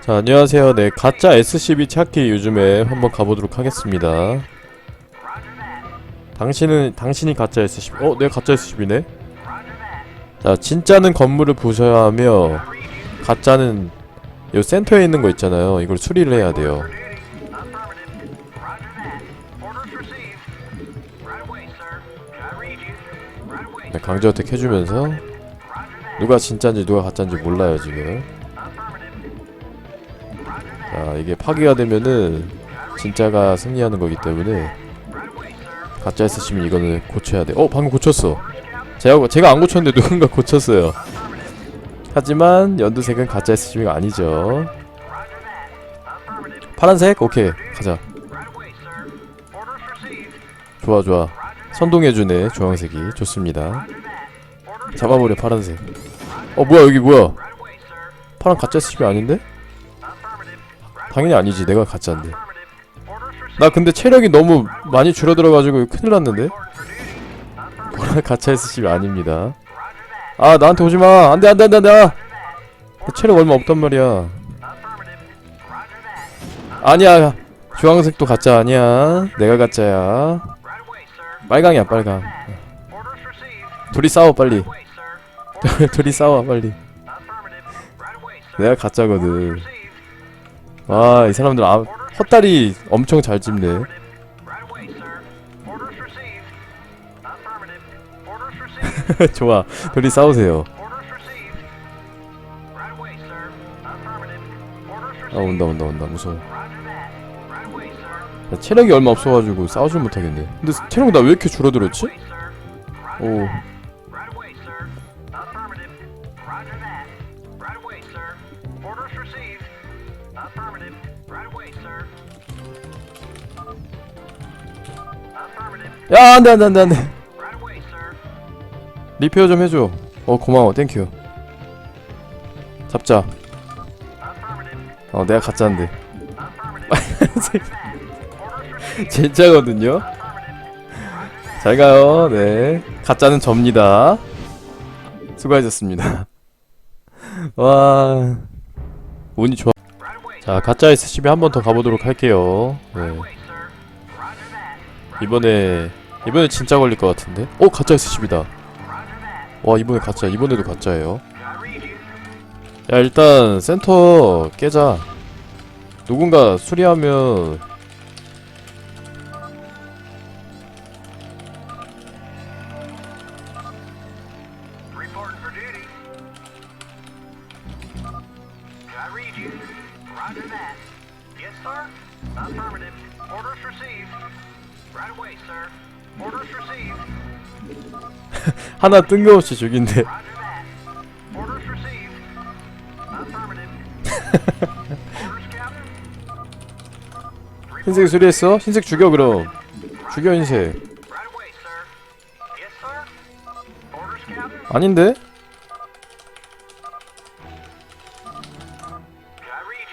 자 안녕하세요. 네 가짜 SCB 찾기 요즘에 한번 가보도록 하겠습니다. 당신은 당신이 가짜 SCB 어? 내가 가짜 SCB네. 자 진짜는 건물을 부셔야 하며 가짜는 요 센터에 있는 거 있잖아요. 이걸 수리를 해야 돼요. 네, 강제 어택 해주면서 누가 진짜인지 누가 가짜인지 몰라요 지금 자 이게 파괴가 되면은 진짜가 승리하는 거기 때문에 가짜 있으시면 이거는 고쳐야 돼. 어 방금 고쳤어. 제가 제가 안 고쳤는데 누군가 고쳤어요. 하지만 연두색은 가짜 SCB가 아니죠. 파란색 오케이 가자. 좋아 좋아. 선동해주네 주황색이 좋습니다. 잡아버려 파란색. 어 뭐야 여기 뭐야? 파란 가짜 SCB 아닌데? 당연히 아니지. 내가 가짜인데. 나 근데 체력이 너무 많이 줄어들어가지고 큰일 났는데? 보라 가짜 SCB 아닙니다. 아 나한테 오지마. 안돼 안돼 안돼 안돼. 나 체력 얼마 없단 말이야. 아니야. 주황색도 가짜 아니야. 내가 가짜야. 빨강이야 빨강. 둘이 싸워 빨리. 둘이 싸워 빨리. 내가 가짜거든 와, 이 사람들 아, 헛다리 엄청 잘 찝네. 좋아, 둘이 싸우세요. 아, 온다, 온다, 온다. 무서워. 야, 체력이 얼마 없어가지고 싸우질 못하겠네. 근데 체력 나 왜 이렇게 줄어들었지? 오. 야, 안 돼, 안 돼, 안 돼, 안 돼. 리페어 좀 해줘. 어, 고마워. 땡큐. 잡자. 어, 내가 가짜인데. 진짜거든요? 잘 가요. 네. 가짜는 접니다. 수고하셨습니다. 와. 운이 좋아. 자, 가짜 SCB 한 번 더 가보도록 할게요. 네. 이번에 이번에 진짜 걸릴 것 같은데? 어 가짜 SCB다. 와 이번에 가짜 이번에도 가짜예요. 야 일단 센터 깨자. 누군가 수리하면 하나 뜬금없이 죽인데. 흰색 수리했어? 흰색 죽여 그럼. 죽여 흰색. 아닌데?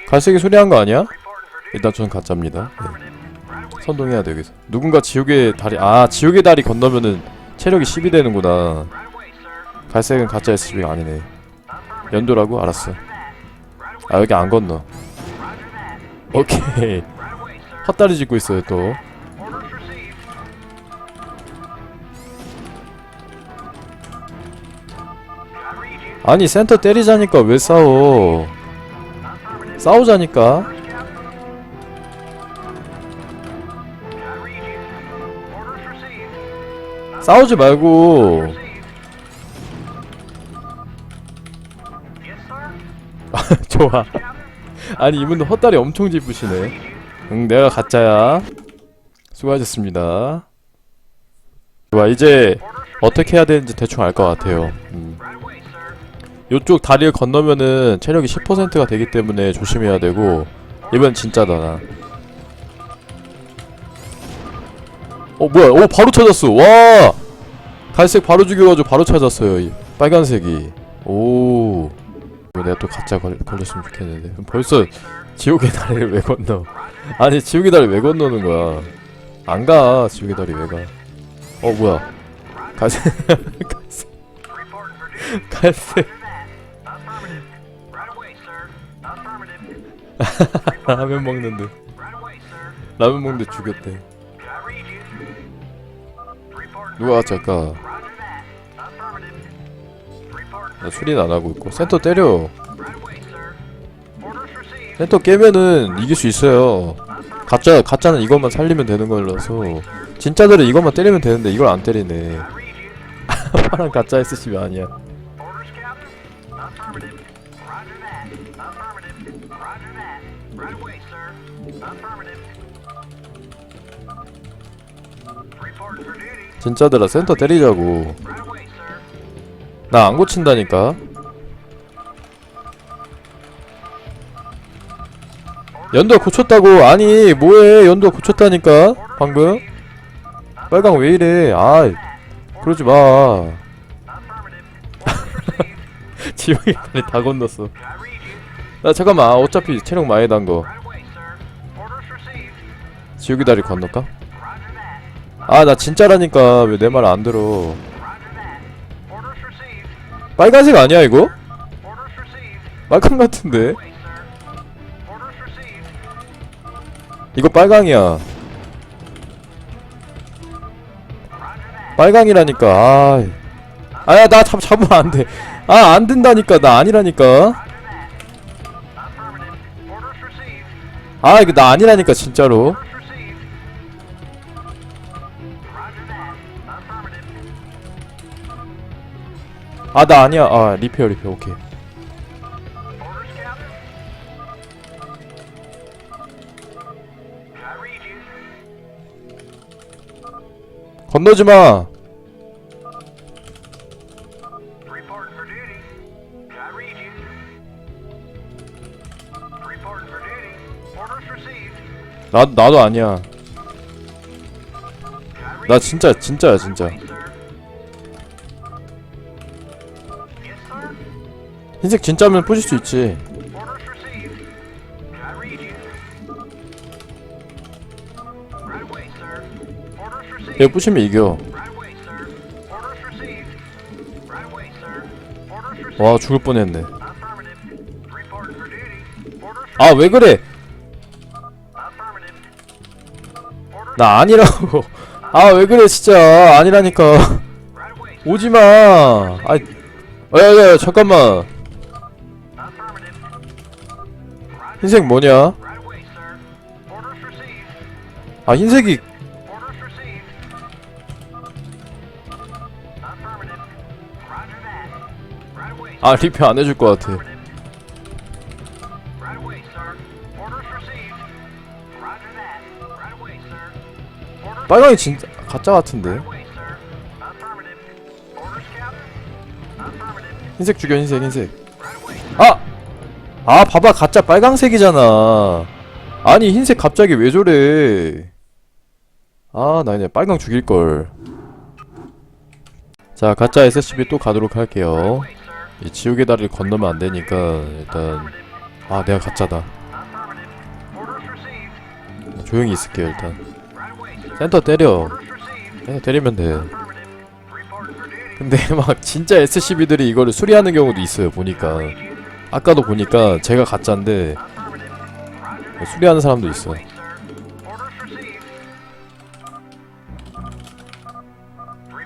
갈색이 수리한 거 아니야? 일단 저는 가짜입니다. 네. 선동해야 돼 여기서. 누군가 지옥의 다리 아 지옥의 다리 건너면은 체력이 10이 되는구나. 갈색은 가짜 SCB가 아니네. 연도라고? 알았어. 아 여기 안 건너. 오케이. 헛다리 짚고 있어요 또. 아니 센터 때리자니까 왜 싸워? 싸우자니까. 싸우지 말고. 좋아. 아니 이분도 헛다리 엄청 짚으시네. 응 내가 가짜야. 수고하셨습니다. 좋아 이제 어떻게 해야 되는지 대충 알 것 같아요. 음. 요쪽 다리를 건너면은 체력이 10%가 되기 때문에 조심해야 되고 이번 진짜다 나. 어 뭐야? 오 바로 찾았어. 와 갈색 바로 죽여가지고 바로 찾았어요. 이 빨간색이. 오. 내가 또 가짜 걸, 걸렸으면 좋겠는데. 벌써 지옥의 다리를 왜 건너? 아니 지옥의 다리 왜 건너는 거야? 안 가. 지옥의 다리 왜 가? 어 뭐야? 갈색 갈색. 갈색. 라면 먹는데. 라면 먹는데 죽였대 누가. Affirmative. Report. 나 수리는 안 하고 있고 센터 때려. 센터 깨면은 이길 수 있어요 가짜 가짜는 이것만 살리면 되는 거라서 진짜들은 이것만 때리면 되는데 이걸 안 때리네. 파란 가짜 SCB 아니야 진짜들아 센터 때리자고. 나 안 고친다니까 연도 고쳤다고 아니 뭐해 연도 고쳤다니까 방금 빨강 왜 이래 아 그러지 마. 지영이 다리 다 건넜어. 나 잠깐만 아, 어차피 체력 많이 단거. 지옥이 다리 건널까? 아 나 진짜라니까 왜 내 말 안 들어. 빨간색 아니야 이거? 빨강 같은데. 이거 빨강이야. 빨강이라니까 아 아야 나 잡, 잡으면 안돼 아 안 된다니까 나 아니라니까. 아 이거 나 아니라니까 진짜로 아 나 아니야 아 리페어 리페어 오케이. 건너지마. 나 나도 아니야 나 진짜 진짜야 진짜 흰색 진짜면 부실 수 있지. 얘 부시면 이겨. 와 죽을 뻔했네 아 왜 그래 나 아니라고 아 왜 그래 진짜 아니라니까. 오지마 아이 야야 잠깐만 흰색 뭐냐. 아 흰색이. 아 리페어 안 해줄 것 같아 빨강이 진짜 가짜 같은데. 흰색 죽여 흰색 흰색. 아! 아 봐봐 가짜 빨강색이잖아 아니 흰색 갑자기 왜 저래 아나 그냥 빨강 죽일걸 자 가짜 SCB 또 가도록 할게요. 이 지옥의 다리를 건너면 안 되니까 일단 아 내가 가짜다. 조용히 있을게요 일단. 센터 때려. 센터 때리면 돼. 근데 막 진짜 SCB들이 이거를 수리하는 경우도 있어요 보니까 아까도 보니까 제가 가짜인데. 수리하는 사람도 있어.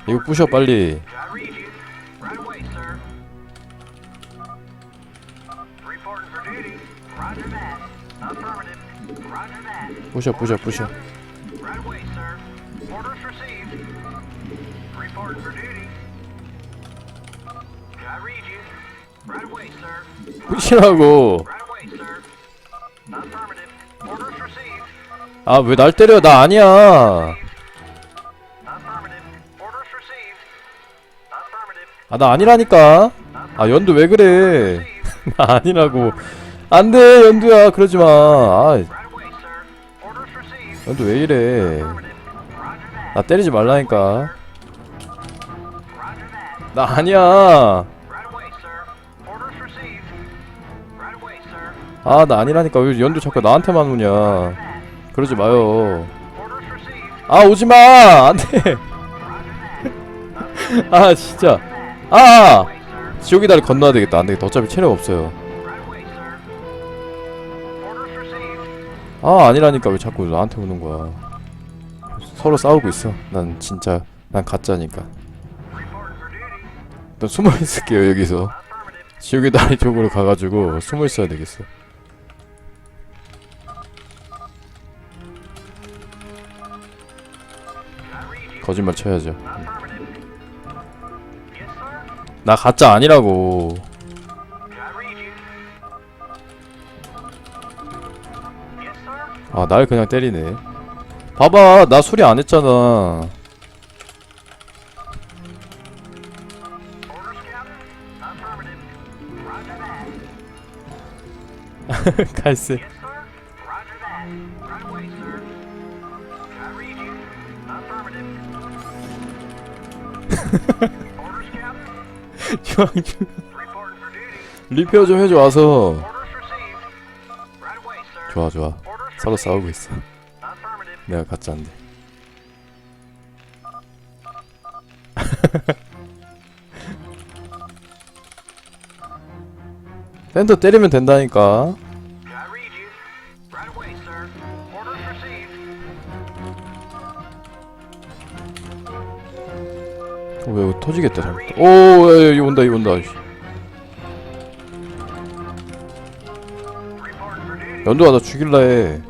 이거 부셔 빨리. 부셔 부셔 부셔 received. 아왜 날 때려 나 아니야. 아 나 아니라니까 아 연두 왜 그래 나 아니라고 안돼 연두야 그러지마 아. 연두 왜 이래. 나 때리지 말라니까. 나 아니야 아 나 아니라니까. 왜 연두 자꾸 나한테만 오냐. 그러지 마요. 아 오지마! 안돼. 아 진짜. 아. 지옥의 다리 건너야 되겠다. 안되겠다. 어차피 체력 없어요. 아 아니라니까. 왜 자꾸 나한테 오는 거야. 서로 싸우고 있어. 난 진짜 난 가짜니까. 난 숨어 있을게요 여기서. 지옥의 다리 쪽으로 가가지고 숨어 있어야 되겠어 거짓말 쳐야죠 나 가짜 아니라고. 아 날 그냥 때리네 봐봐 나 수리 안 했잖아. 갈색 Duty. 리페어 좀 해줘 와서. 좋아 좋아 서로. 싸우고 있어. 내가 가짜인데 센터 때리면 된다니까 왜 이거 터지겠다 잘못 오야 야, 야, 온다 이 온다. 연두가 나 죽일라 해.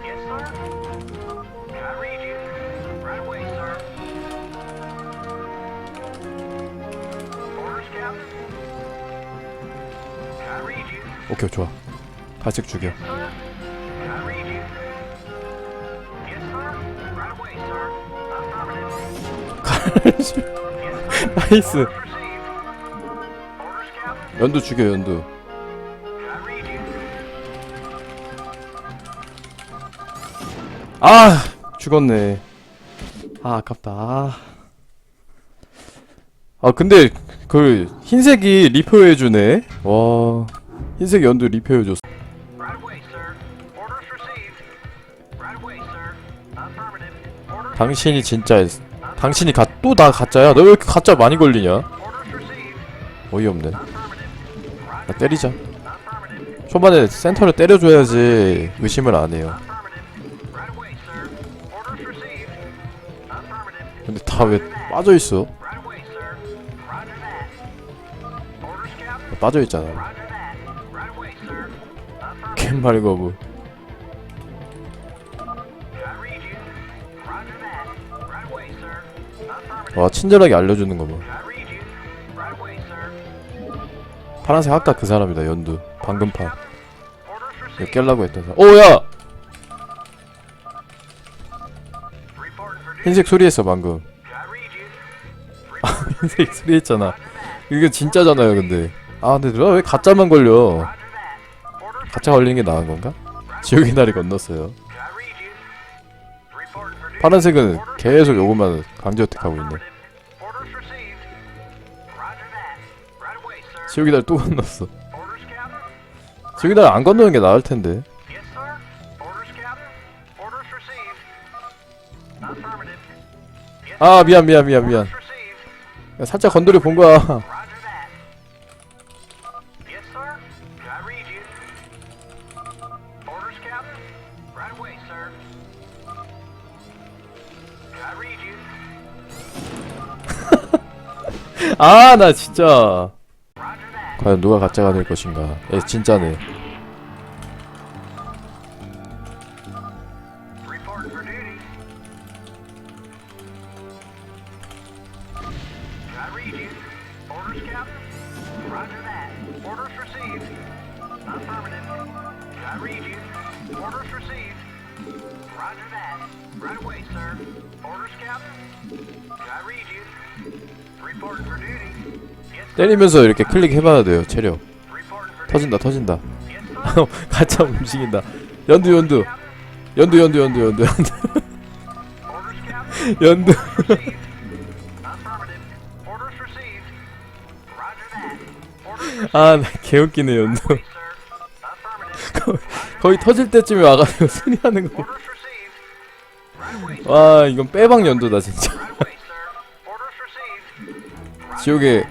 오케이 좋아 갈색 죽여. I 나이스. 연두 죽여 연두. 아 죽었네 아 아깝다 아, 아 근데 그 흰색이 리페어해주네 와 흰색 연두 리페어해줬어 당신이 진짜 당신이 가, 또나 가짜야 너 왜 이렇게 가짜 많이 걸리냐. 어이없네 나 때리자. 초반에 센터를 때려줘야지 의심을 안 해요. 근데 다 왜 빠져있어. 빠져있잖아 Roger that. Right away, sir. Affirmative. 갯말 거부 와 친절하게 알려주는 away, sir. 파란색 아까 그 사람이다 연두 방금 판 이거. 깰라고 했던 사람 오야. 흰색 소리했어 방금 you. 흰색 소리했잖아 이게 진짜잖아요 근데 아 근데 왜 가짜만 걸려 가짜 걸리는 게 나은 건가? 지옥의 날이 건넜어요 파란색은 계속 요것만 강제 어택하고 있네 날또 건넜어 날안 건너는 게 나을 텐데 아 미안 미안 미안 미안 살짝 건드려 본 거야 아 나 진짜. 과연 누가 가짜가 될 것인가 에 진짜네 Reporting for duty. I read you. Orders, Captain. Roger that. Orders received. Affirmative. I read you. Orders received. Roger that. Right away, sir. Orders, Captain. I read you. 때리면서 이렇게 클릭해봐야 돼요 체력. 터진다 터진다. 가짜 움직인다 연두 연두 연두 연두 연두 연두 연두. 연두. 아나 개웃기네 연두. 거의 터질 때쯤에 와가지고 소리하는 거. 와 이건 빼박 연두다 진짜. 지옥에.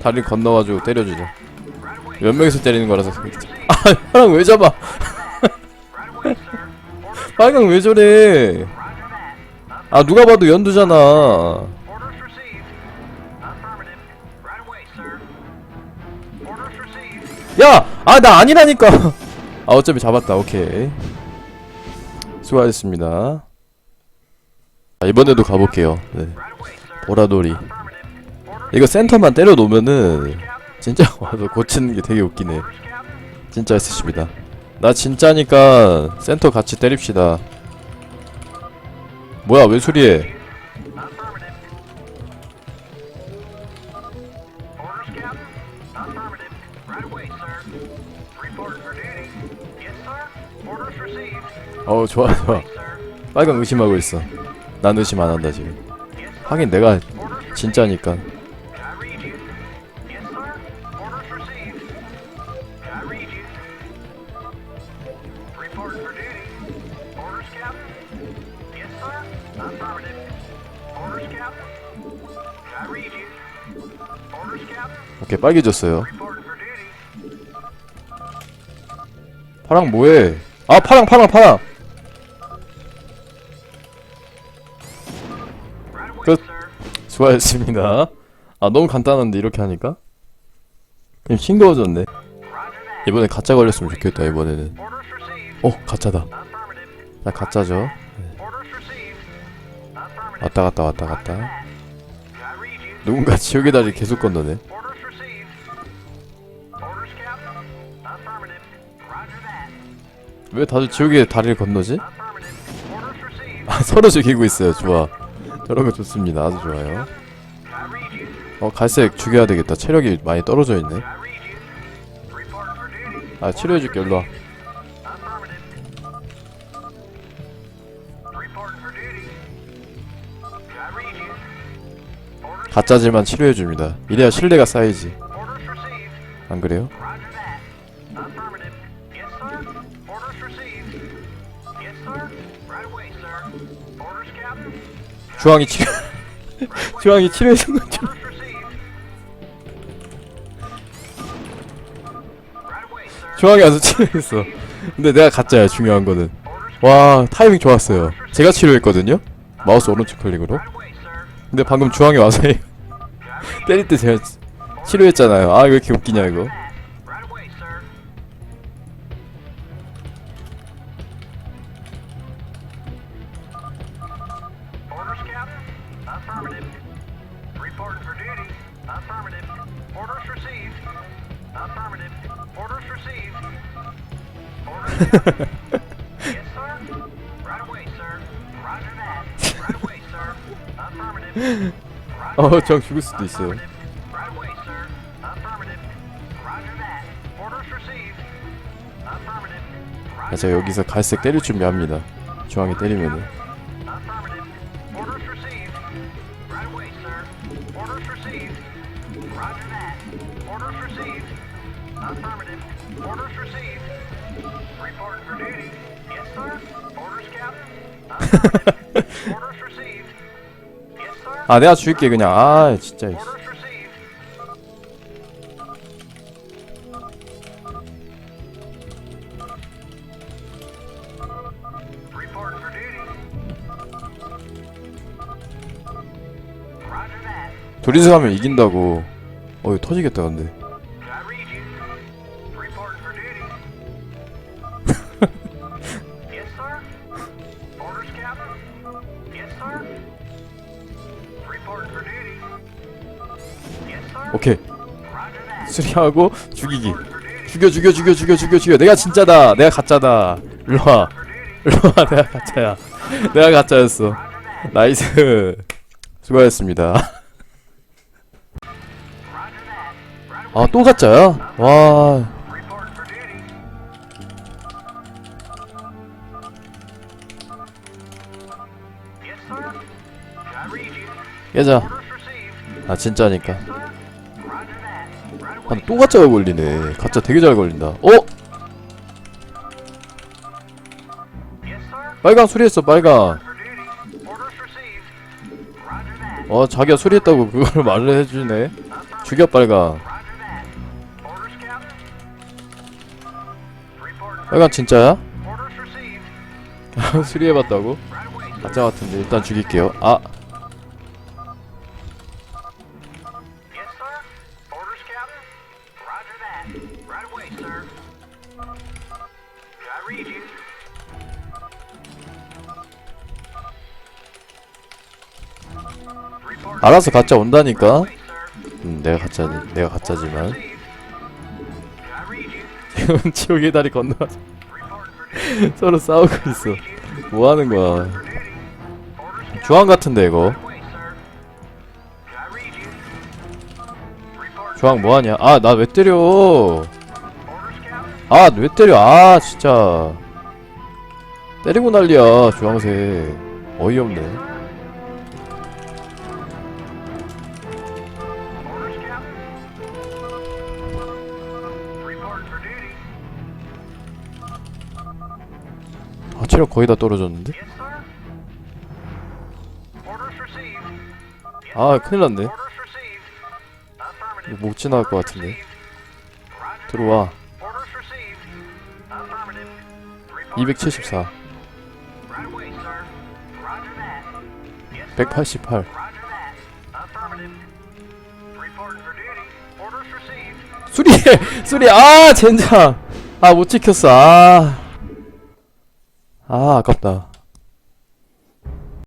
다리 건너가지고 때려주자. 몇 명이서 때리는 거라서. 아 혈랑 왜 잡아? 빨강 왜 저래 아 누가 봐도 연두잖아. 야! 아 나 아니라니까 아 어차피 잡았다 오케이 수고하셨습니다 자, 이번에도 가볼게요 네. 보라돌이 이거 센터만 때려 놓으면은. 진짜 와서 고치는 게 되게 웃기네. 진짜 있으십니다 나 진짜니까 센터 같이 때립시다 뭐야 왜 received. 어우 좋아 좋아. 빨강 의심하고 있어 난 의심 안 한다 지금. 하긴 내가 진짜니까 빨개졌어요. 파랑 뭐해 아 파랑 파랑 파랑 sir. 수고하셨습니다 아 너무 간단한데 이렇게 하니까 그냥 싱거워졌네. 이번에 가짜 걸렸으면 좋겠다 이번에는. 어 가짜다. 나 가짜죠. 왔다 갔다 왔다 갔다? 누군가 지옥의 다리 계속 건너네 왜 다들 지옥의 다리를 건너지? 아 서로 죽이고 있어요 좋아 저런 거 좋습니다 아주 좋아요? 어 갈색 죽여야 되겠다 체력이 많이 떨어져 있네. 아 치료해줄게 you? Orders, 가짜지만 치료해줍니다 이래야 신뢰가 쌓이지. 안 그래요? 주황이 치료 주황이 치료해준 것처럼. 주황이 와서 치료했어. 근데 내가 가짜야 중요한 거는. 와 타이밍 좋았어요. 제가 치료했거든요? 마우스 오른쪽 클릭으로. 근데 방금 주황이 와서 때릴 때 제가 치- 치료했잖아요. 아 왜 이렇게 웃기냐 이거 어. 주황 죽을 수도 있어요. 아, 제가 여기서 갈색 때릴 준비합니다 주황이 때리면은 아 내가 죽일게 그냥 아 진짜. 둘이서 하면 이긴다고 어 이거 터지겠다 근데 수리하고 죽이기. 죽여 죽여 죽여 죽여 죽여 죽여 내가 진짜다 내가 가짜다 일로와. 일로와 내가 가짜야 내가 가짜였어. 나이스 수고하셨습니다. 아 또 가짜야? 와? 깨자. 아 진짜니까. Right 아, away. 또 가짜가 걸리네 가짜 되게 잘 걸린다 어? 빨강 수리했어 빨강. 어 자기가 수리했다고 그걸 말을 해주네 죽여 빨강 빨강 진짜야? 수리해봤다고? 가짜 같은데 일단 죽일게요 아 알아서 가짜 온다니까. 음, 내가 가짜 내가 가짜지만. 지금 지옥의 다리 건너. 서로 싸우고 있어 뭐 하는 거야. 주황 같은데 이거. 주황 뭐 하냐 아 나 왜 때려. 아 왜 때려 아 진짜 때리고 난리야 주황색 어이없네. 아 체력 거의 다 떨어졌는데 아. 큰일 났네 못 지나갈 것 같은데. 들어와 274 188 수리! 수리! 아! 젠장! 아 못 지켰어 아, 아 아깝다